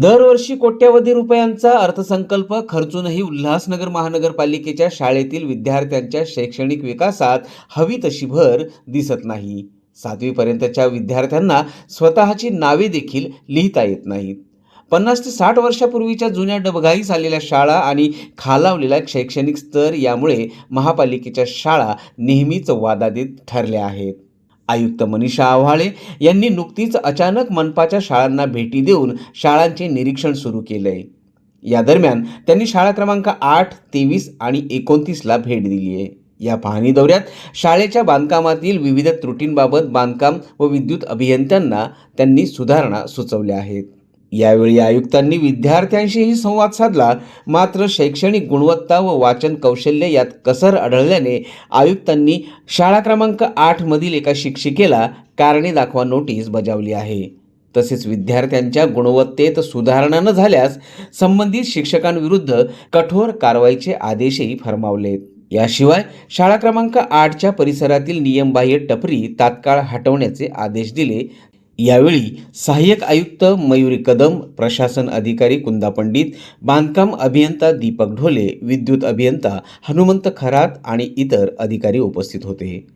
दरवर्षी कोट्यावधी रुपयांचा अर्थसंकल्प खर्चूनही उल्हासनगर महानगरपालिकेच्या शाळेतील विद्यार्थ्यांच्या शैक्षणिक विकासात हवी तशी भर दिसत नाही. सातवीपर्यंतच्या विद्यार्थ्यांना स्वतःची नावे देखील लिहिता येत नाहीत. पन्नास ते साठ वर्षापूर्वीच्या जुन्या डबघाईस आलेल्या शाळा आणि खालावलेला शैक्षणिक स्तर यामुळे महापालिकेच्या शाळा नेहमीच वादादित ठरल्या आहेत. आयुक्त मनीषा आव्हाळे यांनी नुकतीच अचानक मनपाच्या शाळांना भेटी देऊन शाळांचे निरीक्षण सुरू केलंय या दरम्यान त्यांनी शाळा क्रमांक आठ तेवीस आणि एकोणतीसला भेट दिली आहे. या पाहणी दौऱ्यात शाळेच्या बांधकामातील विविध त्रुटींबाबत बांधकाम व विद्युत अभियंत्यांना त्यांनी सुधारणा सुचवल्या आहेत. यावेळी आयुक्तांनी विद्यार्थ्यांशीही संवाद साधला. मात्र शैक्षणिक गुणवत्ता व वाचन कौशल्य यात कसर आढळल्याने आयुक्तांनी शाळा क्रमांक आठमधील एका शिक्षिकेला कारणे दाखवा नोटीस बजावली आहे. तसेच विद्यार्थ्यांच्या गुणवत्तेत सुधारणा न झाल्यास संबंधित शिक्षकांविरुद्ध कठोर कारवाईचे आदेशही फरमावलेत. याशिवाय शाळा क्रमांक आठच्या परिसरातील नियमबाह्य टपरी तात्काळ हटवण्याचे आदेश दिले. यावेळी सहाय्यक आयुक्त मयुरी कदम प्रशासन अधिकारी कुंदा पंडित बांधकाम अभियंता दीपक ढोले विद्युत अभियंता हनुमंत खरात आणि इतर अधिकारी उपस्थित होते.